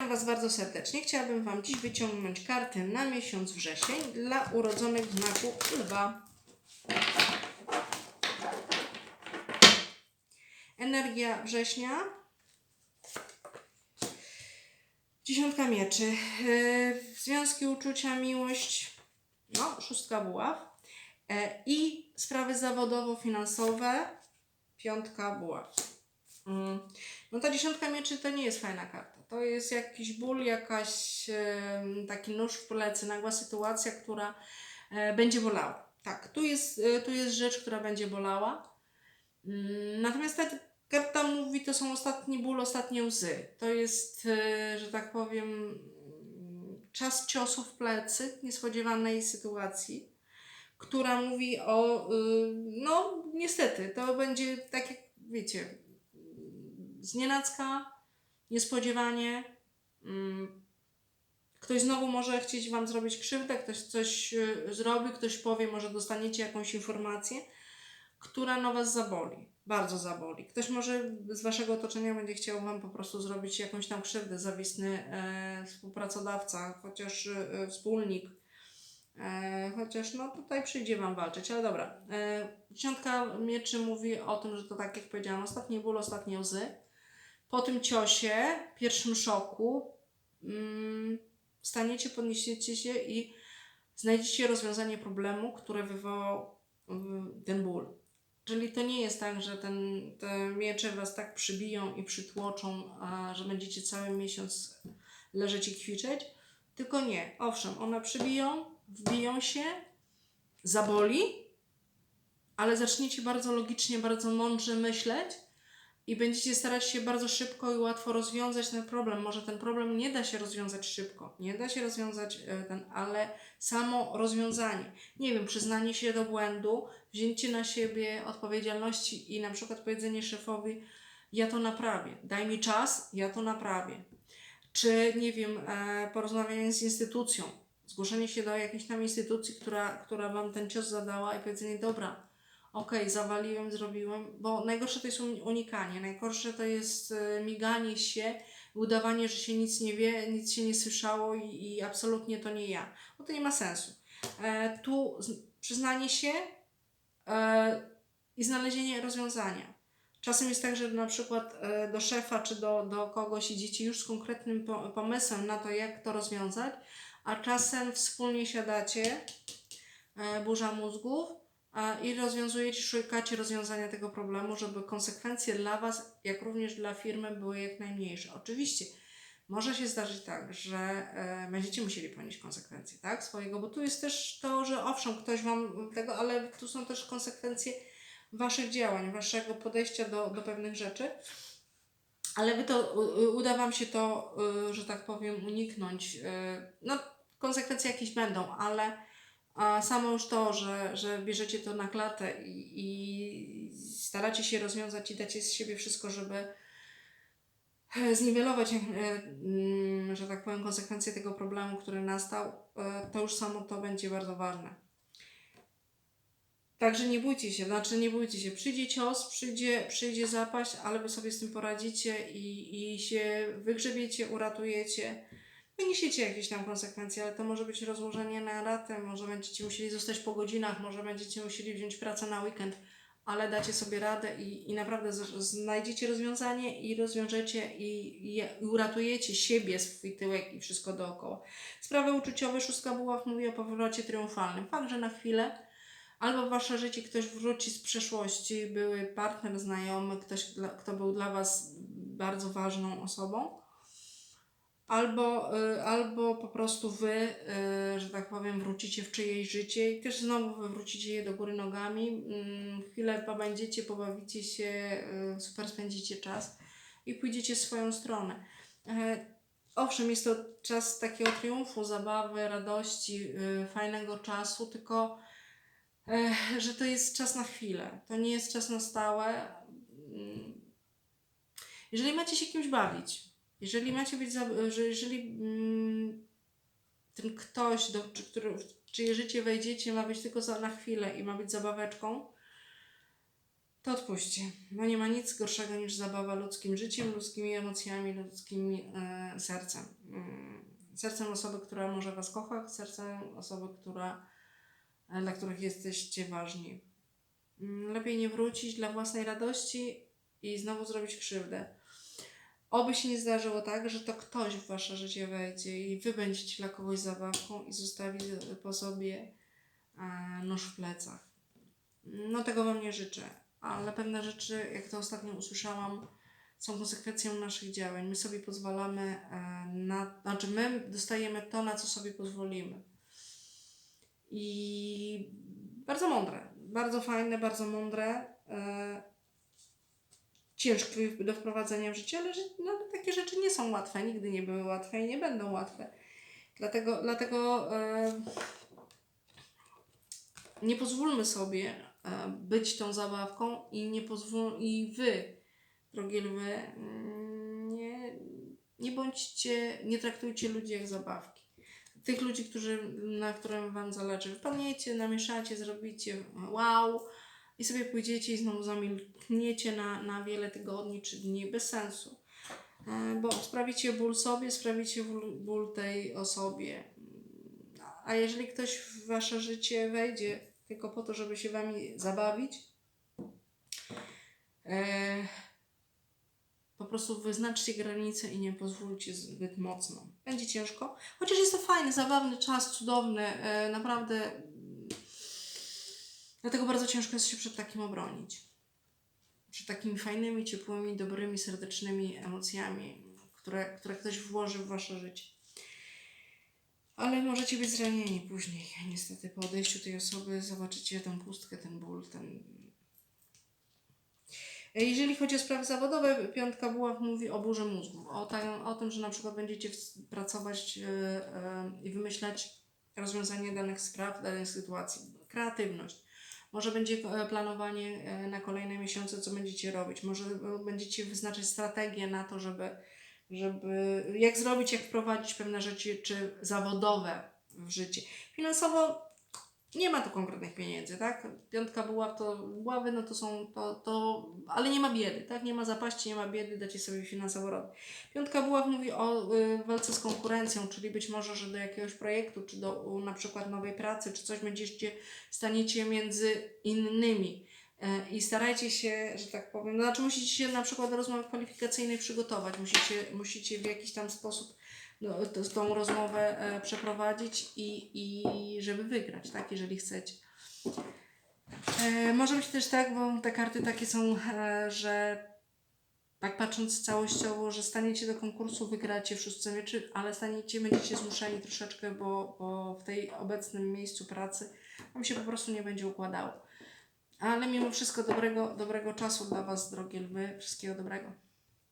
Witam Was bardzo serdecznie. Chciałabym Wam dziś wyciągnąć karty na miesiąc wrzesień dla urodzonych w znaku lwa. Energia września. Dziesiątka mieczy. Yy, Związki, uczucia, miłość. No, szóstka buław. E, I sprawy zawodowo-finansowe. Piątka buław. Mm. No ta dziesiątka mieczy to nie jest fajna karta. To jest jakiś ból, jakaś taki nóż w plecy, nagła sytuacja, która e, będzie bolała. Tak, tu jest, e, tu jest rzecz, która będzie bolała. Mm, Natomiast ta karta mówi, to są ostatni ból, ostatnie łzy. To jest, e, że tak powiem, czas ciosu w plecy, niespodziewanej sytuacji, która mówi o, y, no niestety, to będzie tak jak wiecie, znienacka, niespodziewanie. mm, Ktoś znowu może chcieć Wam zrobić krzywdę, ktoś coś y, zrobi, ktoś powie, może dostaniecie jakąś informację, która no Was zaboli, bardzo zaboli. Ktoś może z Waszego otoczenia będzie chciał Wam po prostu zrobić jakąś tam krzywdę, zawisny e, współpracodawca, chociaż e, wspólnik, e, chociaż no tutaj przyjdzie Wam walczyć, ale dobra. E, dziesiątka mieczy mówi o tym, że to tak jak powiedziałam, ostatni ból, ostatnie łzy po tym ciosie, pierwszym szoku, mm, staniecie, podniesiecie się i znajdziecie rozwiązanie problemu, które wywołał ten ból. Czyli to nie jest tak, że ten, te miecze was tak przybiją i przytłoczą, a że będziecie cały miesiąc leżeć i kwiczeć, tylko nie. Owszem, one przybiją, wbiją się, zaboli, ale zaczniecie bardzo logicznie, bardzo mądrze myśleć i będziecie starać się bardzo szybko i łatwo rozwiązać ten problem. Może ten problem nie da się rozwiązać szybko, nie da się rozwiązać e, ten, ale samo rozwiązanie, nie wiem, przyznanie się do błędu, wzięcie na siebie odpowiedzialności i na przykład powiedzenie szefowi, ja to naprawię, daj mi czas, ja to naprawię. Czy, nie wiem, e, porozmawianie z instytucją, zgłoszenie się do jakiejś tam instytucji, która, która Wam ten cios zadała i powiedzenie, dobra, okej, zawaliłem, zrobiłem, bo najgorsze to jest uni- unikanie, najgorsze to jest e, miganie się, udawanie, że się nic nie wie, nic się nie słyszało i, i absolutnie to nie ja. Bo to nie ma sensu. E, tu przyznanie się e, i znalezienie rozwiązania. Czasem jest tak, że na przykład e, do szefa czy do, do kogoś idziecie już z konkretnym po, pomysłem na to, jak to rozwiązać, a czasem wspólnie siadacie, e, burza mózgów, a, i rozwiązujecie, szukacie rozwiązania tego problemu, żeby konsekwencje dla Was, jak również dla firmy były jak najmniejsze. Oczywiście może się zdarzyć tak, że e, będziecie musieli ponieść konsekwencje, tak, swojego, bo tu jest też to, że owszem, ktoś Wam tego, ale tu są też konsekwencje Waszych działań, Waszego podejścia do, do pewnych rzeczy. Ale wy to, uda Wam się to, y, że tak powiem, uniknąć. y, No, konsekwencje jakieś będą, ale a samo już to, że, że bierzecie to na klatę i, i staracie się rozwiązać i dacie z siebie wszystko, żeby e, zniwelować, e, mm, że tak powiem, konsekwencje tego problemu, który nastał, e, to już samo to będzie bardzo ważne. Także nie bójcie się, znaczy nie bójcie się. Przyjdzie cios, przyjdzie, przyjdzie zapaść, ale wy sobie z tym poradzicie i, i się wygrzebiecie, uratujecie. Wyniesiecie jakieś tam konsekwencje, ale to może być rozłożenie na ratę, może będziecie musieli zostać po godzinach, może będziecie musieli wziąć pracę na weekend, ale dacie sobie radę i, i naprawdę znajdziecie rozwiązanie i rozwiążecie i, i, uratujecie siebie, swój tyłek i wszystko dookoła. Sprawy uczuciowe, szóstka buław mówi o powrocie triumfalnym. Fakt, że na chwilę, albo w wasze życie ktoś wróci z przeszłości, były partner, znajomy, ktoś, kto był dla was bardzo ważną osobą, albo, y, albo po prostu wy, y, że tak powiem, wrócicie w czyjeś życie i też znowu wy wrócicie je do góry nogami. Mm, Chwilę pobędziecie, pobawicie się, y, super spędzicie czas i pójdziecie swoją stronę. E, Owszem, jest to czas takiego triumfu, zabawy, radości, fajnego czasu, tylko e, że to jest czas na chwilę. To nie jest czas na stałe. Mm. Jeżeli macie się kimś bawić, jeżeli macie być, za, że jeżeli mm, ten ktoś, do, czy, który, w czyje życie wejdziecie, ma być tylko za, na chwilę i ma być zabaweczką, to odpuśćcie. Bo nie ma nic gorszego niż zabawa ludzkim życiem, ludzkimi emocjami, ludzkim e, sercem. Mm, sercem osoby, która może Was kocha, sercem osoby, która, e, dla których jesteście ważni. Mm, lepiej nie wrócić dla własnej radości i znowu zrobić krzywdę. Oby się nie zdarzyło tak, że to ktoś w Wasze życie wejdzie i Wy będziecie dla kogoś zabawką i zostawi po sobie e, nóż w plecach. No tego Wam nie życzę, ale pewne rzeczy, jak to ostatnio usłyszałam, są konsekwencją naszych działań. My sobie pozwalamy e, na, znaczy my dostajemy to, na co sobie pozwolimy. I bardzo mądre, bardzo fajne, bardzo mądre. Ciężkie do wprowadzenia w życie, ale że, no, takie rzeczy nie są łatwe, nigdy nie były łatwe i nie będą łatwe. Dlatego, dlatego e, nie pozwólmy sobie e, być tą zabawką i nie pozwól i wy, drogie lwy, mm, nie, nie bądźcie, nie traktujcie ludzi jak zabawki. Tych ludzi, którzy, na którym wam zależy, wpadniecie, namieszacie, zrobicie wow i sobie pójdziecie i znowu zamilkniecie na, na wiele tygodni czy dni bez sensu. E, Bo sprawicie ból sobie, sprawicie ból, tej osobie. A jeżeli ktoś w wasze życie wejdzie tylko po to, żeby się wami zabawić, e, po prostu wyznaczcie granice i nie pozwólcie zbyt mocno. Będzie ciężko, chociaż jest to fajny, zabawny czas, cudowny, e, naprawdę. Dlatego bardzo ciężko jest się przed takim obronić. Przed takimi fajnymi, ciepłymi, dobrymi, serdecznymi emocjami, które, które ktoś włoży w wasze życie. Ale możecie być zranieni później. Niestety po odejściu tej osoby zobaczycie tę pustkę, ten ból, ten... Jeżeli chodzi o sprawy zawodowe, piątka buław mówi o burzy mózgu. O, o tym, że na przykład będziecie pracować e, e, i wymyślać rozwiązanie danych spraw, danych sytuacji. Kreatywność. Może będzie e, planowanie e, na kolejne miesiące, co będziecie robić. Może e, będziecie wyznaczać strategię na to, żeby, żeby jak zrobić, jak wprowadzić pewne rzeczy, czy zawodowe w życie. Finansowo nie ma tu konkretnych pieniędzy, tak? Piątka buław to buławy, no to są to, to, ale nie ma biedy, tak? Nie ma zapaści, nie ma biedy, dacie sobie finansowo radę. Piątka buław mówi o y, walce z konkurencją, czyli być może, że do jakiegoś projektu, czy do u, na przykład nowej pracy, czy coś będziecie, staniecie między innymi. E, I starajcie się, że tak powiem, no, znaczy musicie się na przykład do rozmowy kwalifikacyjnej przygotować, musicie, musicie w jakiś tam sposób no, to, tą rozmowę e, przeprowadzić i, i żeby wygrać, tak, jeżeli chcecie. E, może być też tak, bo te karty takie są, e, że tak patrząc całościowo, że staniecie do konkursu, wygracie w szóstce ale staniecie, będziecie zmuszeni troszeczkę, bo, bo w tej obecnym miejscu pracy wam się po prostu nie będzie układało. Ale mimo wszystko dobrego, dobrego czasu dla Was, drogie lwy. Wszystkiego dobrego.